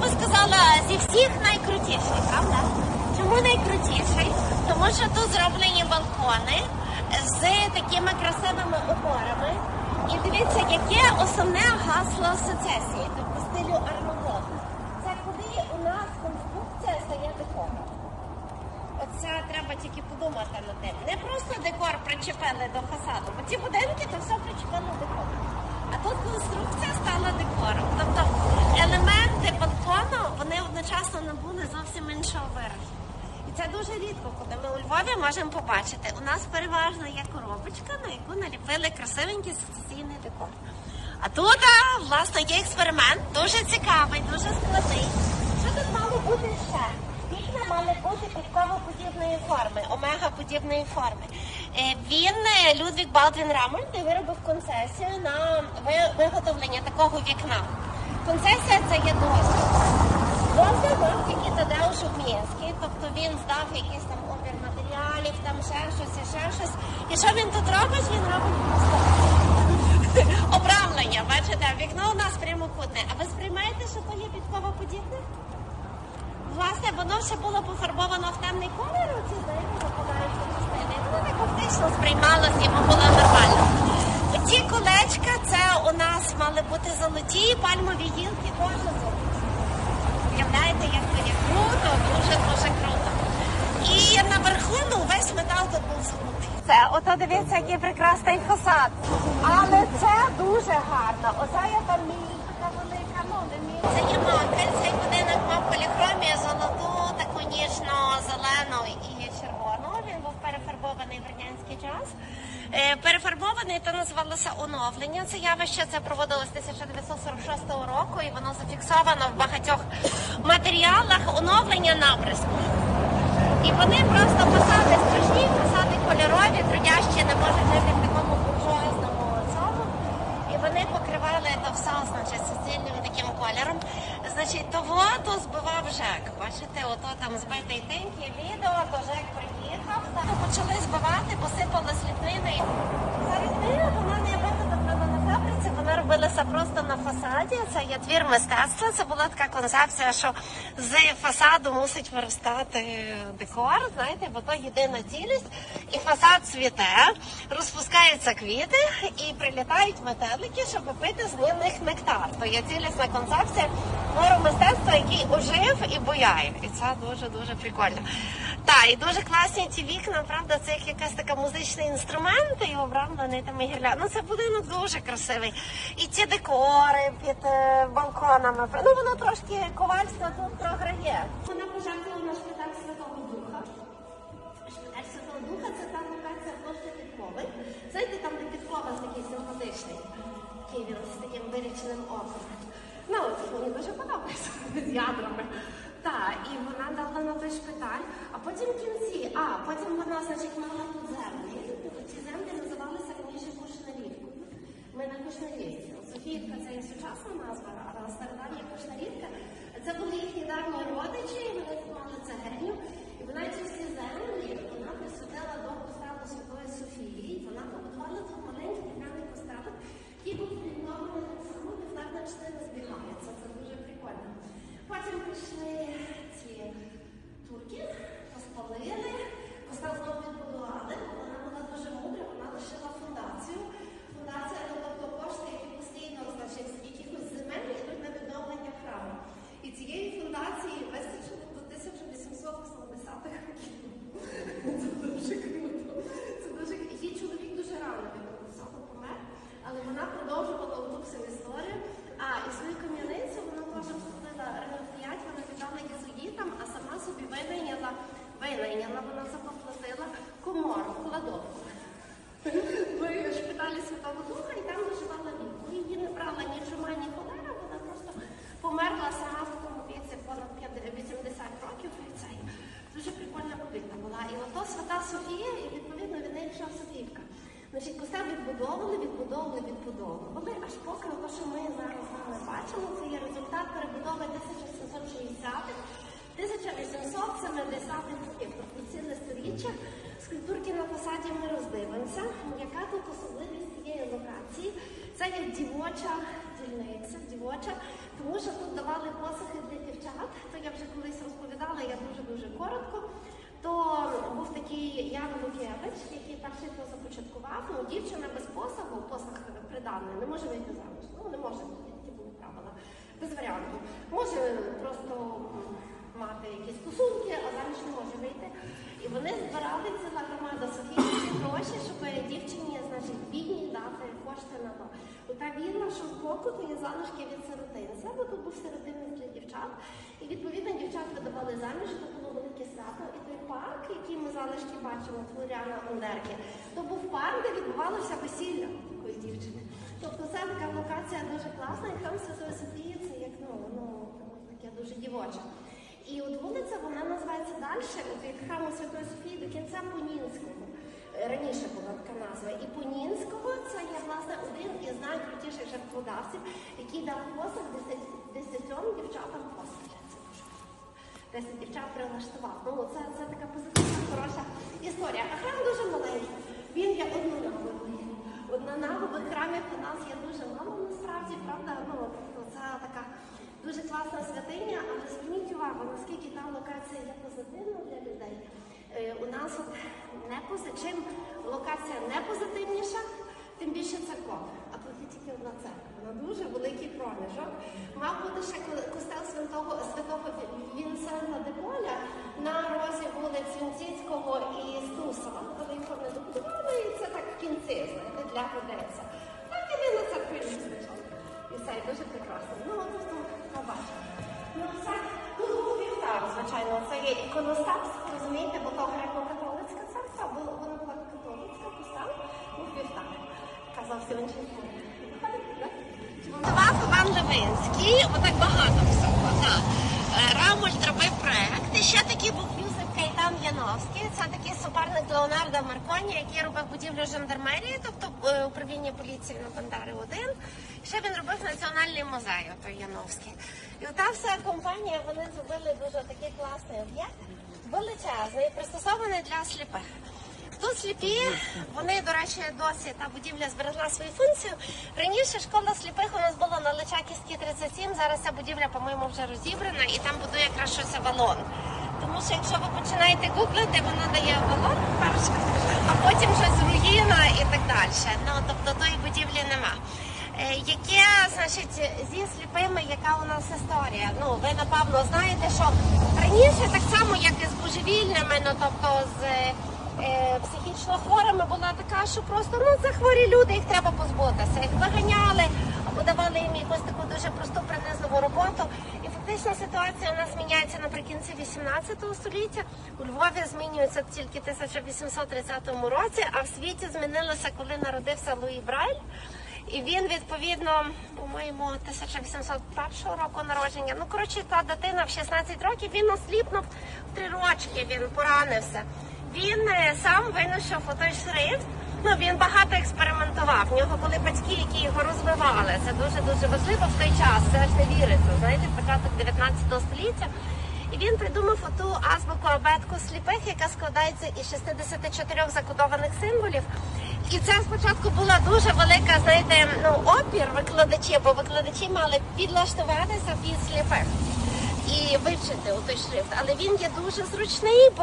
би сказала, зі всіх найкрутіший, правда? Чому найкрутіший? Тому що тут зроблені балкони з такими красивими опорами. І дивіться, яке основне гасло сецесії, тобто стилю армагон. Це коли у нас конструкція стає декором. Оце треба тільки подумати над тим. Не просто декор причепили до фасаду, бо ті будинки то все причепили декор. А тут конструкція стала декором. Тобто елементи балкону вони одночасно набули зовсім іншого виразу. І це дуже рідко, коли ми у Львові можемо побачити. У нас переважно є коробочка, на яку наліпили красивенький сецесійний декор. А тут, власне, є експеримент, дуже цікавий, дуже складний. Що тут мало бути ще? Вікна мали бути підковоподібної форми, омега-подібної форми. Е, Він, е, Людвік Балдвін Рамольд, виробив концесію на виготовлення такого вікна. Концесія це є дозвіл. Дозвіл тільки Тадеуш Обмінський, тобто він здав якийсь там обір матеріалів, там ще щось, і ще щось. І що він тут робить? Він робить просто обрамлення. Бачите, вікно у нас прямокутне. А ви сприймаєте, що то є підковоподібне? Власне, воно ще було пофарбовано в темний колір, оці знаєте, западаючі частини. Воно так фактично сприймалося, йому було нормально. Оці колечка, це у нас мали бути золоті, пальмові гілки теж золоті. Уявляєте, як є круто, дуже дуже круто. І наверху ну весь метал тут був золотий. Це ото дивіться, який прекрасний фасад. Але це дуже гарно. Оця я там мій така велика, ну не мій. Це є макель, цей будинок мав поліхромію золоту, таку ніжно-зелену і червону. Він був перефарбований в радянський час. Е, Перефарбований то називалося оновлення. Це явище це проводилось 1946 року, і воно зафіксовано в багатьох матеріалах оновлення наприску. І вони просто фасади страшні, фасади кольорові, трудящі не можуть жити в такому буржуазному цьому. І вони покривали то все, значить, суцільним таким кольором. Значить, того то збивав ЖЕК. Бачите, ото там збитий тиньки відео, то ЖЕК та почали збивати, посипали сліпини. Ця вона не виготовлена на фабриці, вона робилася просто на фасаді. Це є твір мистецтва. Це була така концепція, що з фасаду мусить виростати декор, знаєте, бо то єдина цілість. І фасад цвіте, розпускаються квіти і прилітають метелики, щоб пити з них нектар. То є цілісна концепція твору мистецтва, який ожив і бояє. І це дуже дуже прикольно. Так, і дуже класні ці вікна, правда, це як якась така музичний інструмент і обрамлений там і гірля. Ну це будинок дуже красивий. І ці декори під е, балконами. Ну воно трошки ковальство тут програє. Вона пожертвувала шпиталь Святого Духа. Шпиталь Святого Духа це там локація площі Підкови. Знаєте, там де підкова такий симпатичний. Такий з таким вирічним оком. Ну, мені дуже подобається з ядрами. Так, і вона дала на той шпиталь, а потім в кінці, а потім вона, значить, мала тут землі. Ці землі називалися раніше Кушнарівкою. Ми на Кушнарівці. Софіївка це і сучасна назва, а стародавня Кушнарівка. Це були їхні давні родичі, і вони мали цегельню. І вона ці всі землі вона присвятила до поставу Святої Софії. Вона побудувала тут маленький дерев'яний поставок, який був відновлений так само, півтарна частина збігається. Це дуже прикольно. Потім прийшли ці турки, розпалили, костел знову відбудували. Вона була дуже мудра, вона лишила фундацію. Фундація, ну, тобто кошти, які постійно значить, з якихось земель йдуть на відновлення храму. І цієї фундації вистачило до 1880-х років. Це дуже круто. Це дуже круто. Її чоловік дуже рано від того помер, але вона продовжувала ту всю історію. А і свою кам'яницю вона теж вступила ремонтувати, вона віддала єзуїтам, а сама собі винайняла, винайняла, вона заплатила комору, кладовку. В шпиталі Святого Духа і там виживала віку. Її не брала ні чума, ні холера, вона просто померла сама в такому віці понад 50 80 років і це дуже прикольна будинка була. І ото Свята Софія, і відповідно від неї пішла Софійка. Значить, костел відбудовували, відбудовували, відбудовували, аж поки те, що ми зараз з вами бачимо, це є результат перебудови 1760-х, 1870-х років, тобто ціле сторіччя. Скульптурки на фасаді ми роздивимося. Яка тут особливість цієї локації? Це є дівоча дільниця, дівоча, тому що тут давали посохи для дівчат. Це я вже колись розповідала, я дуже-дуже коротко, то був такий Ян Лукевич, який перший то започаткував. Ну, дівчина без посагу, посаг приданий, не може вийти заміж. Ну, не може, ті були правила. Без варіанту. Може просто мати якісь стосунки, а заміж не може вийти. І вони збирали ціла громада Софії гроші, щоб дівчині, значить, кошти. Та вірна, що з боку то є залишки від сиротинця, бо тут був сиротинець для дівчат. І відповідно дівчат видавали заміж, то було велике свято. І той парк, який ми залишки бачимо, Флоріана Ондерки, то був парк, де відбувалося весілля такої дівчини. Тобто це така локація дуже класна, і храм Святої Софії це як ну, ну таке дуже дівоче. І от вулиця вона називається далі, від храму Святої Софії до кінця Понінського. Раніше була така назва. І Понінського це є власне один із найкрутіших жертводавців, який дав десять- десятьом дівчатам. Це. Десять дівчат прилаштував. Ну це, це така позитивна, хороша історія. А храм дуже маленький. Він є однонавовий. Однонавових храмів у нас є дуже мало насправді, правда? Ну, це така дуже класна святиня, але зверніть увагу, наскільки та локація є позитивна для людей. Е, у нас от не пози- чим локація не позитивніша, тим більше церков. А тут тільки одна церква. Вона дуже великий проміжок. Мав бути ще ко- костел святого святого Вінсента де Поля на розі вулиць Вінціцького і Стусова. Коли його не добудували, і це так в кінці, знаєте, для Одеса. Так і він на церкві звичайно. І все, і дуже прекрасно. Ну, тут побачимо. Ну, це тут був вівтар, звичайно, це є іконостас, розумієте, бо то греко-католицька церква, бо вона була католицька, постав, був вівтар. Казав інший Давав Іван Левинський, отак багато всього. Так. Е, Рамуль робив проект. І ще такий був Юзеф Кайдан Яновський. Це такий суперник Леонарда Марконі, який робив будівлю жандармерії, тобто е, управління поліції на Бандери 1. Ще він робив національний музей, ото Яновський. І ота вся компанія, вони зробили дуже такий класний об'єкт, величезний, пристосований для сліпих. Тут сліпі, вони, до речі, досі та будівля зберегла свою функцію. Раніше школа сліпих у нас була на Личаківській 37, зараз ця будівля, по-моєму, вже розібрана і там будує якраз щось валон. Тому що якщо ви починаєте гуглити, вона дає валон перше, а потім щось руїна і так далі. Ну, тобто тої будівлі нема. Е, Яке, значить, зі сліпими, яка у нас історія? Ну, ви напевно знаєте, що раніше так само, як і з божевільними, ну тобто з е, психічно хворими була така, що просто ну це хворі люди, їх треба позбутися. Їх виганяли або давали їм якусь таку дуже просту принизливу роботу. І фактично ситуація у нас міняється наприкінці 18 століття. У Львові змінюється тільки в 1830 році, а в світі змінилося, коли народився Луї Брайль. І він відповідно, по-моєму, 1801 року народження. Ну коротше, та дитина в 16 років він осліпнув три рочки. Він поранився. Він е, сам винайшов отой шрифт. Ну він багато експериментував. В нього були батьки, які його розвивали. Це дуже дуже важливо в той час. Це аж не віриться. Знаєте, початок 19 століття. І він придумав оту азбуку абетку сліпих, яка складається із 64 закодованих символів. І це спочатку була дуже велика, знаєте, ну опір викладачів, бо викладачі мали підлаштуватися під сліпих і вивчити той шрифт. Але він є дуже зручний, бо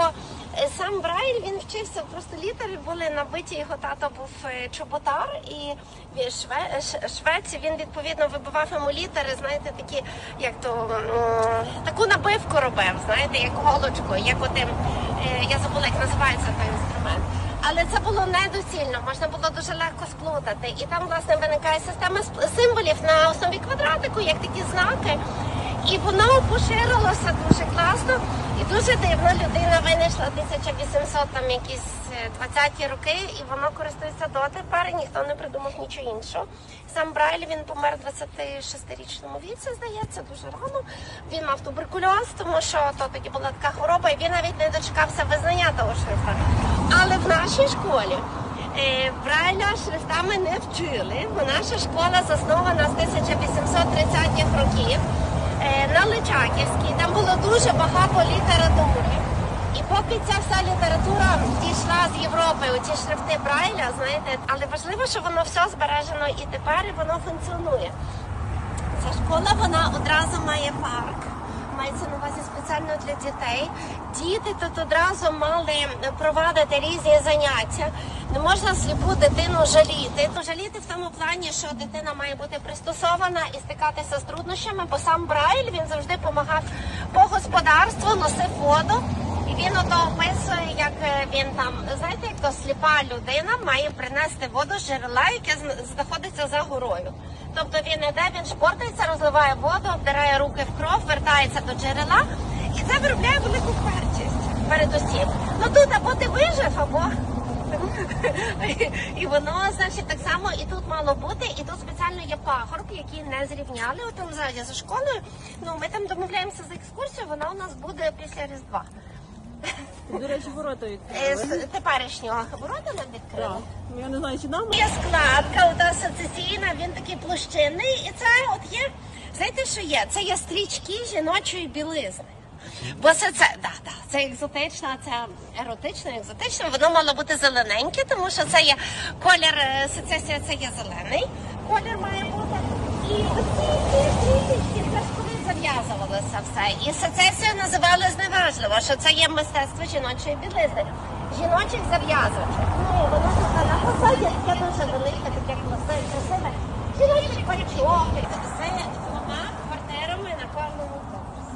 е, сам Брайль він вчився просто літери були набиті. Його тато був е, чоботар і шве, швець. Він відповідно вибивав йому літери. Знаєте, такі як то таку набивку робив, знаєте, як голочку, як отим. е, Я забула, як називається той інструмент. Але це було недоцільно, можна було дуже легко сплутати. І там, власне, виникає система символів на основі квадратику, як такі знаки. І воно поширилося дуже класно і дуже дивно. Людина винайшла 1800 там якісь 20-ті роки, і воно користується дотепер. і Ніхто не придумав нічого іншого. Сам Брайль він помер в 26-річному віці, здається, дуже рано. Він мав туберкульоз, тому що то тоді була така хвороба, і він навіть не дочекався визнання того шрифта. Але в нашій школі. Е, Брайля шрифтами не вчили, бо наша школа заснована з 1830-х років е, на Личаківській. Там було дуже багато літератури. І поки ця вся література дійшла з Європи, оці шрифти Брайля, знаєте, але важливо, що воно все збережено і тепер воно функціонує. Ця школа вона одразу має парк, має мається на увазі спеціально для дітей. Діти тут одразу мали провадити різні заняття. Не можна сліпу дитину жаліти. Ну, Жаліти в тому плані, що дитина має бути пристосована і стикатися з труднощами, бо сам Брайль він завжди допомагав по господарству, носив воду. Він ото описує, як е, він там, знаєте, як то сліпа людина має принести воду з джерела, яке знаходиться за горою. Тобто він іде, він шпортається, розливає воду, обдирає руки в кров, вертається до джерела, і це виробляє велику впертість передусім. Ну тут або ти вижив, або і воно, значить, так само і тут мало бути, і тут спеціально є пагорб, який не зрівняли. От там ззаді за школою. Ну ми там домовляємося за екскурсію. Вона у нас буде після Різдва. До речі, ворота Е, відкрили. З теперішнього ворота нам відкрили. Ну, Я не знаю, чи нам. Є складка, ота сецесійна, він такий площинний, і це от є. Знаєте, що є? Це є стрічки жіночої білизни. Бо це це, да, да, це екзотично, це еротично, екзотично. Воно мало бути зелененьке, тому що це є колір е, сецесія, це є зелений. Колір має бути. І оці ці стрічки, це ж коли зав'язувалося все. І сецесію називали зневажливо, що це є мистецтво жіночої білизни. Жіночих зав'язочок. Ну, воно тут на фасаді таке дуже велике, таке красиве. Жіночі пальчоки. Це двома квартирами на кожному поверсі.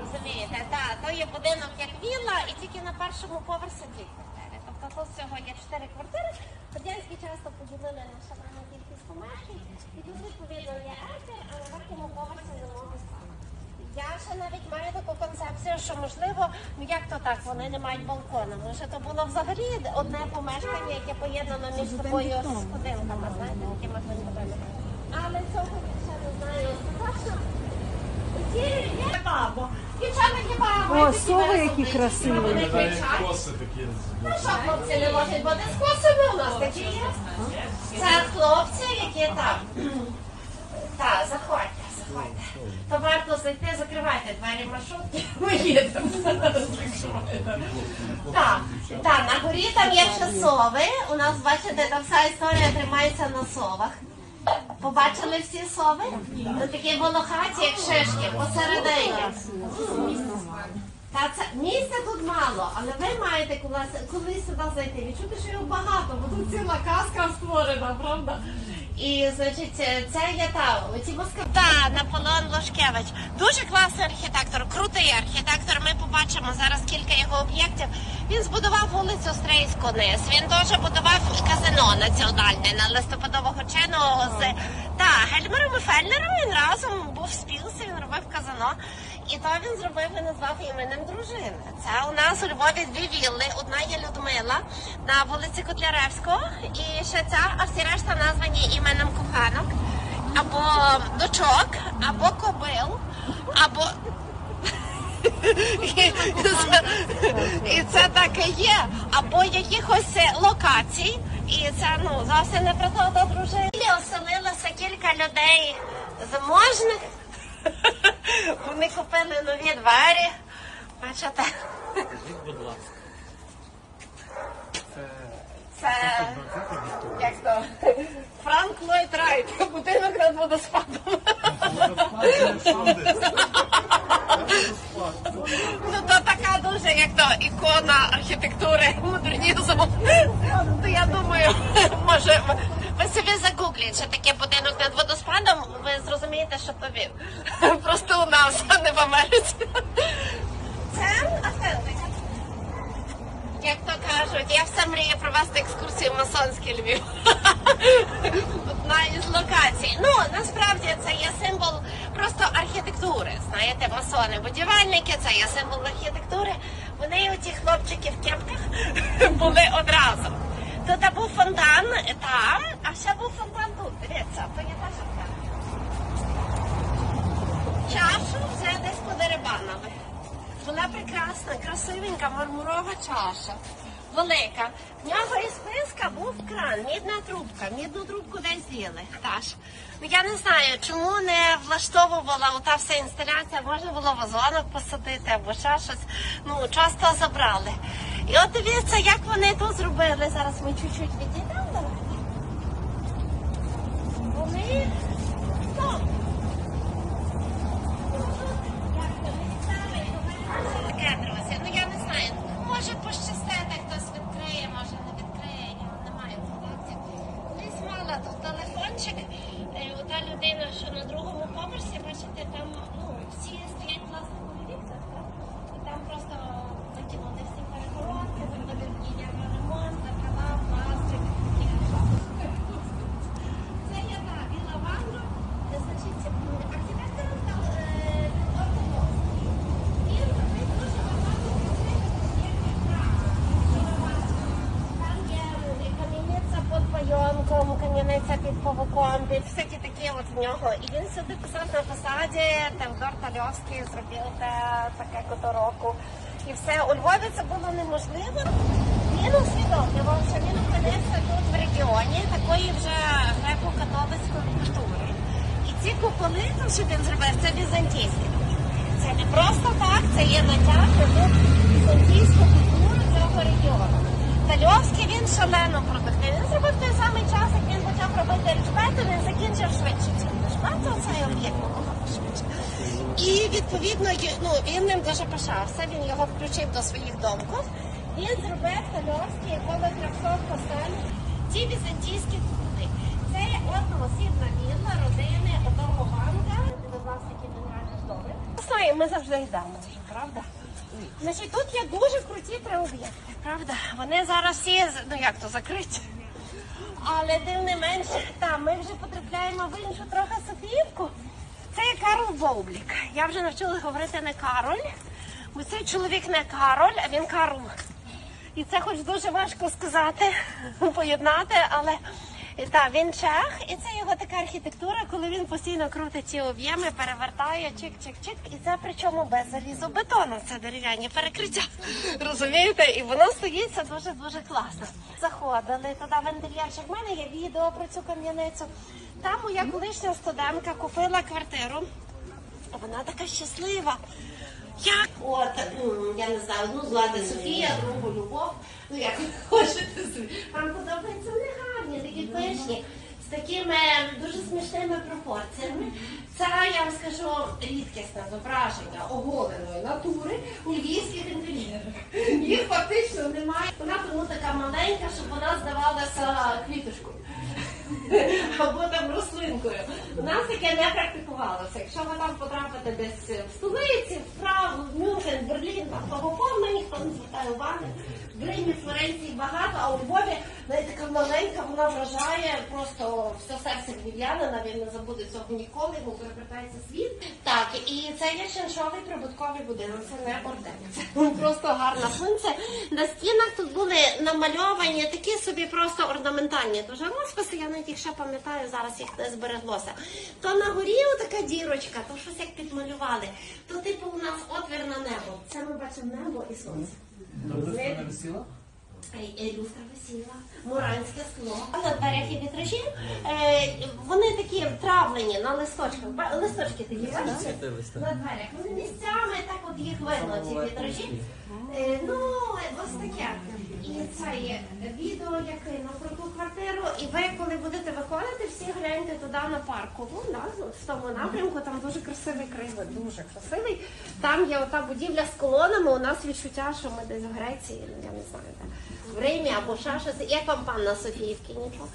Розумієте, так, то є будинок як вілла, і тільки на першому поверсі дві квартири. Тобто тут всього є чотири квартири. Радянські часто поділили на шалену кількість помешкань. І тут відповідно є етер, а на верхньому поверсі не спати. Я ще навіть маю таку концепцію, що можливо, ну як то так, вони не мають балкона. Може, то було взагалі одне помешкання, яке поєднано між собою з будинками, знаєте, такими будинками. Але цього я ще не знаю. Є бабо. Дівчата є бабо. О, сови які красиві. Вони кричать. Коси такі. Ну що, хлопці не можуть бути з косами у нас такі є? Це хлопці, які там. Так, заходьте, заходьте. То варто зайти, закривайте двері маршрутки. Ми їдемо. Так, так, на горі там є ще сови. У нас, бачите, там вся історія тримається на совах. Побачили всі сови? Такі волохаті, як шишки, посередині. Та це місця тут мало, але ви маєте колись, колись сюди зайти. Відчути, що його багато, бо тут ціла казка створена, правда? І значить, це є та оці москва. Та Наполеон Лошкевич. Дуже класний архітектор, крутий архітектор. Ми побачимо зараз кілька його об'єктів. Він збудував вулицю Стрийську низ. Він теж будував казино національне на листопадового чину з та Гельмером і Фельнером. Він разом був в спілці, він робив казино. І то він зробив і назвав іменем дружини. Це у нас у Львові дві вілли. Одна є Людмила на вулиці Котляревського, і ще ця, а всі решта названі іменем коханок, або дочок, або кобил, або. І це, і це так і є. Або якихось е, локацій. І це ну зовсім не про то до дружини. Оселилося кілька людей заможних. Купили нові двері. Бачите? Це як то Франк Ллойд Райт, будинок над водоспадом. Ну то така дуже, як то ікона архітектури модернізму. То я думаю, може ви собі загугліть, що таке будинок над водоспадом, ви зрозумієте, що то він. Просто у нас, а не в Америці. Це автентика. Як то кажуть, я все мрію провести екскурсію в масонський Львів. Одна із локацій. Ну, насправді це є символ просто архітектури. Знаєте, масони, будівельники, це є символ архітектури. Вони оті хлопчики в кепках були одразу. Тут був фонтан там, а ще був фонтан тут. Дивіться, то є та шапка. Чашу вже десь подеребанили. Вона прекрасна, красивенька, мармурова чаша. Велика. В нього із списка був кран, мідна трубка. Мідну трубку десь з'їли. Ну я не знаю, чому не влаштовувала ота вся інсталяція, можна було вазонок посадити або ще щось. Ну, часто забрали. І от дивіться, як вони тут зробили. Зараз ми чуть-чуть відійдемо. вони в нього. І він сюди писав на фасаді Теодор Тальовський зробив те таке котороку. І все. У Львові це було неможливо. Він усвідомлював, що він опинився тут в регіоні такої вже греко-католицької культури. І ці куполи, то, що він зробив, це візантійські. Це не просто так, це є натяг на візантійську культуру цього регіону. Тальовський він шалено продуктив. Він зробив той самий час, як І відповідно ну, він ним дуже пишався, він його включив до своїх домків. Він зробив Тальовський коло 300 постель. Ці візантійські куполи. Це одноосібна вілла родини одного банка. До вас такі генеральні доми. Знає, ми завжди йдемо, правда? Значить, тут є дуже круті три об'єкти, правда? Вони зараз всі ну як то закриті. Але тим не менш, там ми вже потрапляємо в іншу трохи Софіївку. Це є Карл Воублік. Я вже навчила говорити не Кароль, бо цей чоловік не Кароль, а він Карл. І це хоч дуже важко сказати, поєднати, але так, він чех, і це його така архітектура, коли він постійно крутить ці об'єми, перевертає, чик-чик-чик. І це причому без залізобетону. Це дерев'яні перекриття. Розумієте? І воно стоїть це дуже дуже класно. Заходили туди в інтер'єрчик. В мене є відео про цю кам'яницю. Там моя колишня студентка купила квартиру. Вона така щаслива. Як от, я не знаю, ну звати Софія, другу Любов, ну як ви хочете собі. Вам подобаються вони гарні, такі пишні, з такими дуже смішними пропорціями. Це, я вам скажу, рідкісне зображення оголеної натури у львівських інтер'єрах. Їх фактично немає. Вона тому така маленька, щоб вона здавалася квіточкою. Або там рослинкою. У нас таке не практикувалося. Якщо ви там потрапите десь в столиці, в Прагу, в Мюнхен, в Берлін, там того повно ніхто не звертає уваги. В Римі, Флоренції багато, а у Львові навіть така маленька, вона вражає просто все серце львів'янина, він не забуде цього ніколи, йому перевертається світ. Так, і це є чиншовий прибутковий будинок, це не бордель. Це просто гарна функція. На стінах тут були намальовані такі собі просто орнаментальні дуже розписи, я навіть їх ще пам'ятаю, зараз їх не збереглося. То на горі така дірочка, то щось як підмалювали. То типу у нас отвір на небо. Це ми бачимо небо і сонце. Тобто не висіла? Ей, ей, Люстра весіла, Муранське скло. На дверях і вітражі е, вони такі травлені на листочках. Листочки такі бачите? На дверях. Вони місцями так от їх видно, ці вітражі. Е, ну, ось таке. І це є відео, яке на про ту квартиру. І ви, коли будете виходити, всі гляньте туди на паркову, да, в тому напрямку, там дуже красивий краєвид, дуже красивий. Там є ота будівля з колонами. У нас відчуття, що ми десь в Греції, ну я не знаю, де. В Римі або ще щось. Як вам панна Софіївки? Нічого.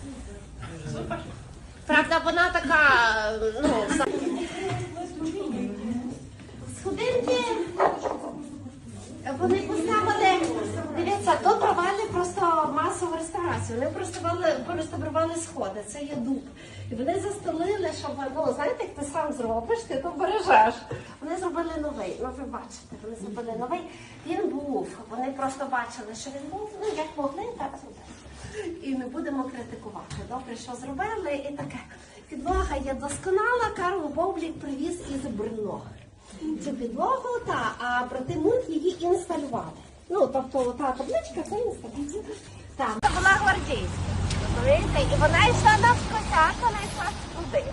Правда, вона така, ну, сходинки. Вони поставили, дивіться, тут просто масову реставрацію. Вони пореставрували сходи, це є дуб. І вони застелили, щоб ну знаєте, як ти сам зробиш, ти то бережеш. Вони зробили новий. Ну ви бачите, вони зробили новий. Він був. Вони просто бачили, що він був. Ну як могли, так зробили. І не будемо критикувати. Добре, що зробили, і таке. Підлога є досконала. Карл Боблік привіз із Брно цю підлогу, та, а брати Мунт її інсталювали. Ну, тобто та табличка це. Так. Це була гвардійська? І вона йшла навскосяк, вона йшла туди.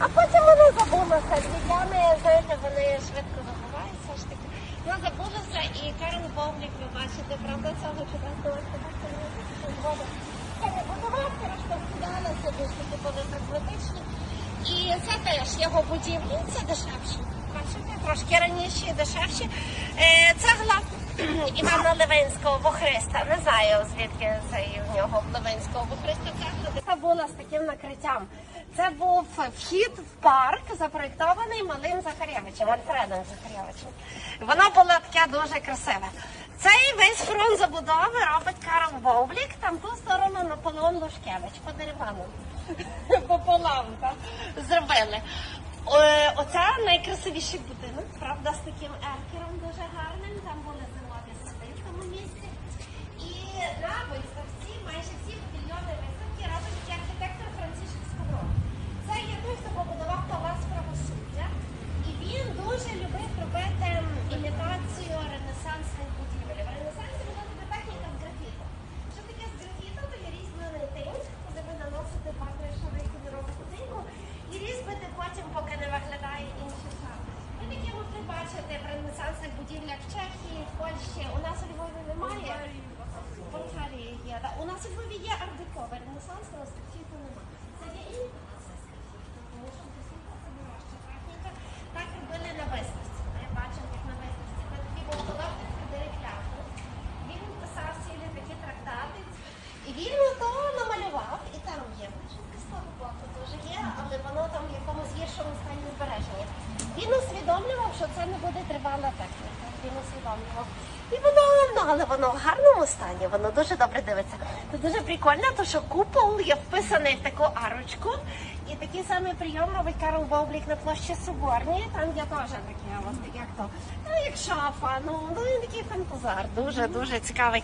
А потім вона забулася. Львів'яни, знаєте, вони швидко забуваються ж таки. Вона забулася і Карл Бовлік, ви бачите, правда, цього чудесного. Це розповідалася, бо такі були прагматичні. І це теж його будівлі, це дешевші. Бачите, трошки раніше і дешевші. Е, Цегла Івана Левинського Вохриста. Не знаю, звідки це в нього Левинського цегла. Це була з таким накриттям. Це був вхід в парк, запроєктований малим Захарєвичем, Альфредом Захарєвичем. Воно було таке дуже красиве. Цей весь фронт забудови робить Карл Вовлік, там ту сторону Наполеон Лушкевич по деревану. Пополам так, зробили. Е, Оце найкрасивіший будинок, правда, з таким еркером дуже гарним. Там були зимові сади в тому місці. І на виставці майже всі павільйони виставки робить архітектор Францішек Сковород. є той, хто побудував палац правосуддя, і він дуже любив робити імітацію ренесансних будівель. В ренесансі була така техніка з графіту. Що таке з графіту? То є різьблений тинь, куди ви наносите патришовий кольорову будинку і різьбите потім, поки не виглядає інший сам. Ви таке могли бачити в ренесансних будівлях в Чехії, в Польщі. У нас у Львові немає. В Болгарії є. да. У нас у Львові є ардеко, в ренесансного скрипіту немає. Це є імітація скрипіту, тому що скрипіта це дорожча техніка. Так робили на виставці. Ми бачимо, як на виставці. Це такий був головний Фредерик Ляпов. Він писав цілі такі трактати. І він то намалював, і там є. Бачите, з того боку теж є, але воно там в якомусь гіршому стані збереження. Він усвідомлював, що це не буде тривала техніка. І воно, але воно в гарному стані, воно дуже добре дивиться. Це дуже прикольно, то що купол є вписаний в таку арочку. І такий самий прийом робить Карл Боблік на площі Соборній. Там є теж таке, ось як то, ну як шафа, ну, ну він такий фантазар, дуже дуже цікавий.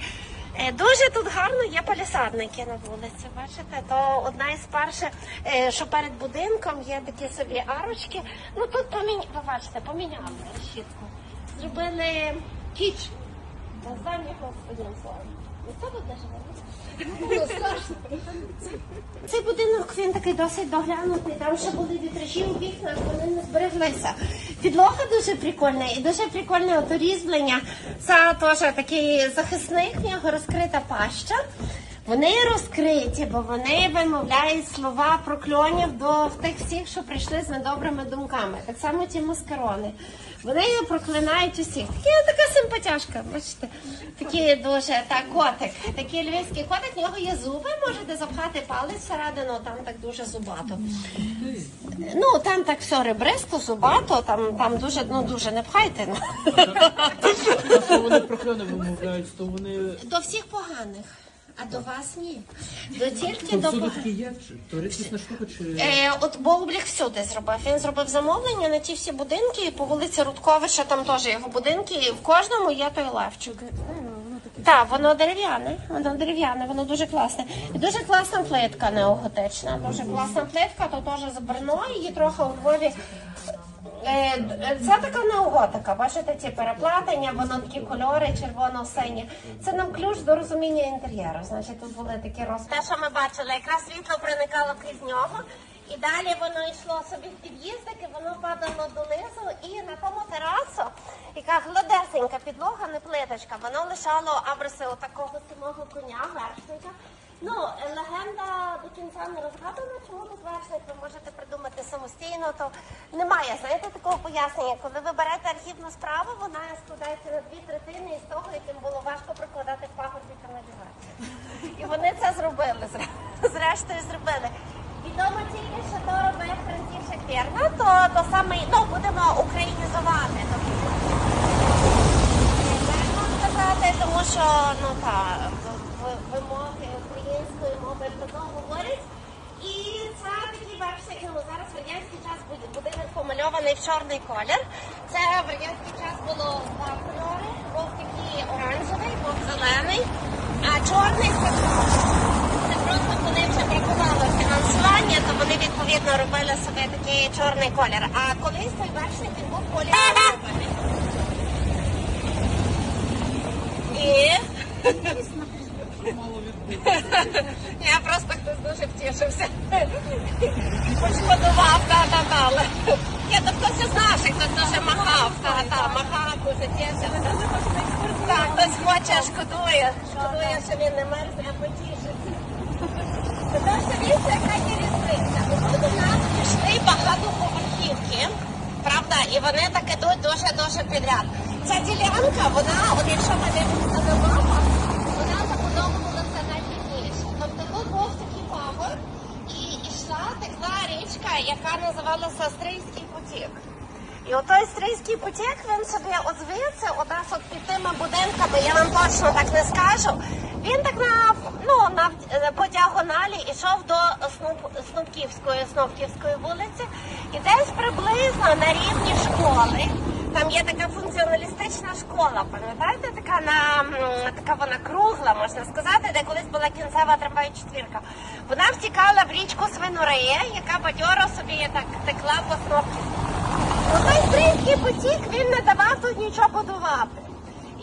Е, Дуже тут гарно є палісадники на вулиці. Бачите, то одна із перших, е, що перед будинком є такі собі арочки. Ну тут поміня... ви бачите, поміняли решітку. Зробили кіч. Назвав його одним словом. Живе? Цей будинок він такий досить доглянутий. Там ще були вітражі у вікнах, вони не збереглися. Підлога дуже прикольна і дуже прикольне ото різьблення. Це теж такий захисник, в нього розкрита паща. Вони розкриті, бо вони вимовляють слова прокльонів до тих всіх, що прийшли з недобрими думками. Так само ті маскарони. Вони проклинають усіх. Така така симпатяшка, бачите, такі дуже так, котик. Такий львівський котик, в нього є зуби, можете запхати палець всередину, там так дуже зубато. Ну там так все ребристо, зубато, там, там дуже, ну дуже не пхайте. ну. Вони прокльони вимовляють, то вони До всіх поганих, а до вас ні. До тільки до всюди поганих. є. чи- То рідкісна штука чи Е, от Боублік всюди зробив. Він зробив замовлення на ті всі будинки, і по вулиці Рудковича там теж його будинки, і в кожному є той левчик. Так, воно дерев'яне, воно дерев'яне, воно дуже класне. І дуже класна плитка неоготична. Дуже класна плитка, то теж з Брно, її трохи у Львові. Е, д- Це така неоготика, бачите, ці переплетення, воно такі кольори, червоно-сині. Це нам ключ до розуміння інтер'єру. Значить, тут були такі роз... Те, що ми бачили, якраз світло проникало крізь нього, і далі воно йшло собі в під'їздики, воно падало донизу, і на тому терасу, яка гладесенька підлога, не плиточка, воно лишало абриси отакого самого коня, вершника. Ну, е, легенда до кінця не розгадана, чому вершник, ви можете придумати самостійно, то немає, знаєте, такого пояснення. Коли ви берете архівну справу, вона складається на дві третини із того, яким було важко прикладати пагорбі каналізацію. І вони це зробили, зрештою зробили. Відомо тільки, що то робив Францішек Вірна, то, то саме, ну, будемо українізувати. Тобто, тому що ну та в- в- вимоги української мови давно говорять. І це такий вершник, ну зараз в радянський час буд- будинок помальований в чорний колір. Це в радянський час було два кольори. Був такий оранжевий, був зелений, а чорний це, це просто коли вже бракувало фінансування, то вони відповідно робили собі такий чорний колір. А колись той вершник він був колір. І я просто хтось дуже втішився. Пошкодував, та та та але я то хтось із наших, хтось дуже махав, та та махав, дуже тішився. Так, хтось хоче, шкодує, шкодує, що він не мерзне, а потішиться. Тому що дивіться, яка є різниця. Тут у нас пішли багатоповерхівки, правда, і вони так ідуть дуже-дуже підряд. Ця ділянка, вона, от якщо ми дивимося на вона забудовувалася найпізніше. Тобто тут був такий пагор, і йшла така річка, яка називалася Стрийський потік. І отой стрийський потік, він собі от звідси, нас от під тими будинками, я вам точно так не скажу. Він так на ну на по діагоналі йшов до Снуп, Снупківської Снопківської вулиці, і десь приблизно на рівні школи Там є така функціоналістична школа, пам'ятаєте, така на така вона кругла, можна сказати, де колись була кінцева трамвай четвірка. Вона втікала в річку Свинорея, яка бадьоро собі так текла по снопці. Отой стрийський потік він не давав тут нічого будувати.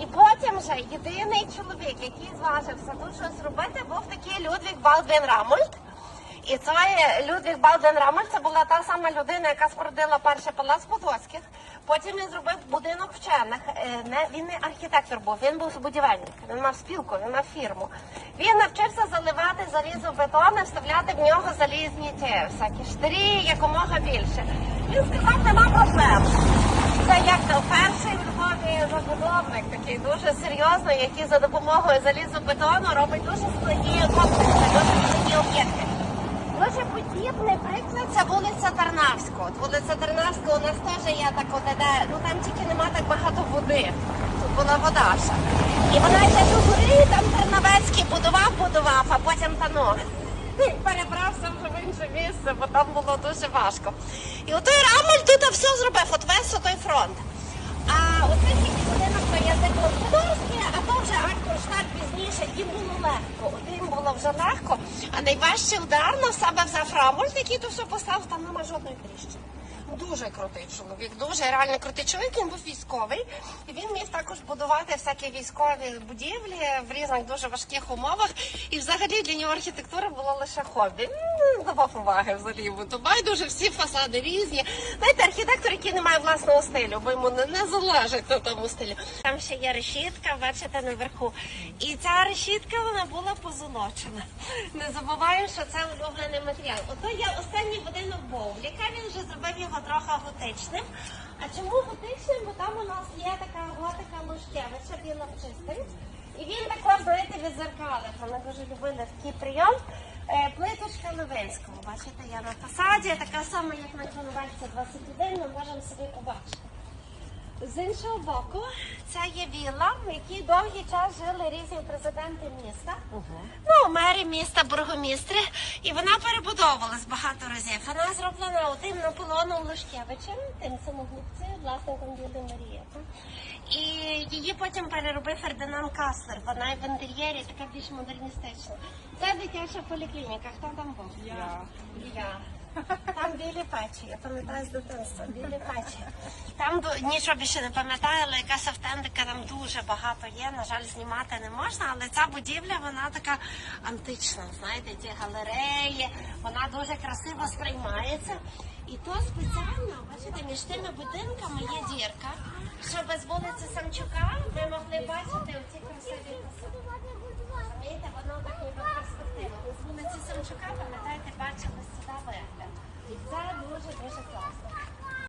І потім вже єдиний чоловік, який зважився тут щось робити, був такий Людвіг Балдвін Рамольд. І цей Людвіг Балден Рамель це була та сама людина, яка спорудила перший палац Потоцьких. Потім він зробив будинок вчених. Е, Не, він не архітектор був, він був будівельник. Він мав спілку, він мав фірму. Він навчився заливати залізо в бетон і вставляти в нього залізні ті всякі штирі якомога більше. Він сказав, нема проблем. Це як перший в Львові забудовник, такий дуже серйозний, який за допомогою залізобетону робить дуже складні комплекси, дуже складні об'єкти. Дуже подібний приклад це вулиця Тарнавського. От вулиця Тарнавського у нас теж є так от іде, ну там тільки нема так багато води. Тут була вода ще. І вона йде до гори, там Тарнавецький будував, будував, а потім танув. Перебрався вже в інше місце, бо там було дуже важко. І отой Рамель тут все зробив, от весь отой фронт. А оцей тільки будинок то є вже Пізніше, їм було легко. Їм було вже легко. А найважче удар на себе взяв який то все поставив, там нема жодної тріщини. Дуже крутий чоловік, дуже реально крутий чоловік. Він був військовий. І він міг також будувати всякі військові будівлі в різних дуже важких умовах. І взагалі для нього архітектура була лише хобі. Він давав уваги взагалі. Бо байдуже всі фасади різні. Знаєте, архітектор, який не має власного стилю, бо йому не, не залежить на тому стилі. Там ще є решітка, бачите, наверху. І ця решітка вона була позолочена. Не забуваємо, що це улюблений матеріал. Ото є останній будинок Бовліка. Він вже зробив його трохи готичним. А чому готичним? Бо там у нас є така готика Лушкевича, біла чистий. І він також, знаєте, відзеркалив. Вони дуже любили такий прийом. Е, Плиточка Левинського. Бачите, я на фасаді, така сама, як на конверсії 21, ми можемо собі побачити. З іншого боку, це є вілла, в якій довгий час жили різні президенти міста. Ну, мери міста, бургомістри. І вона перебудовувалась багато разів. Вона зроблена отим Наполеоном Лишкевичем, тим самогубцею, власником Вілли Марії. І її потім переробив Фердинанд Каслер. Вона і в інтер'єрі така більш модерністична. Це дитяча поліклініка. Хто там був? Я. Я. Там білі печі, я пам'ятаю з дитинства, білі печі. Там нічого більше не пам'ятаю, але якась автентика там дуже багато є. На жаль, знімати не можна, але ця будівля вона така антична. Знаєте, ті галереї, вона дуже красиво сприймається. І то спеціально, бачите, між тими будинками є дірка, щоб з вулиці Самчука ви могли бачити оці красиві. Розумієте, воно так ніби перспектива. З вулиці Самчука, пам'ятаєте, бачили сюди